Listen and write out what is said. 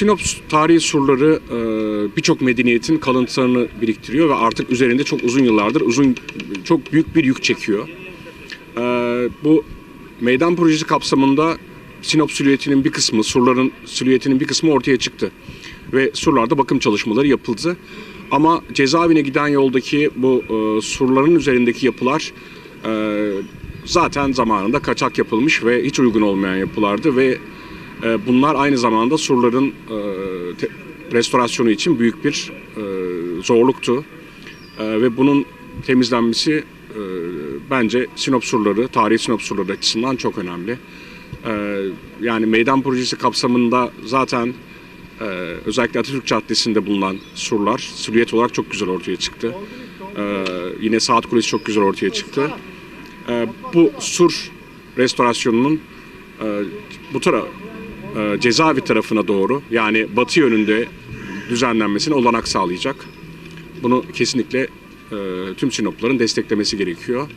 Sinop tarihi surları e, birçok medeniyetin kalıntılarını biriktiriyor ve artık üzerinde çok uzun yıllardır uzun çok büyük bir yük çekiyor. E, bu meydan projesi kapsamında Sinop silüetinin bir kısmı, surların silüetinin bir kısmı ortaya çıktı. Ve surlarda bakım çalışmaları yapıldı. Ama cezaevine giden yoldaki bu e, surların üzerindeki yapılar zaten zamanında kaçak yapılmış ve hiç uygun olmayan yapılardı ve e, bunlar aynı zamanda surların e, restorasyonu için büyük bir e, zorluktu. Ve bunun temizlenmesi bence Sinop surları, tarihi Sinop surları açısından çok önemli. Yani meydan projesi kapsamında zaten özellikle Atatürk Caddesi'nde bulunan surlar silüet olarak çok güzel ortaya çıktı. Yine Saat Kulesi çok güzel ortaya çıktı. Bu sur restorasyonunun bu tara e, cezaevi tarafına doğru yani batı yönünde düzenlenmesine olanak sağlayacak. Bunu kesinlikle e, tüm Sinopların desteklemesi gerekiyor.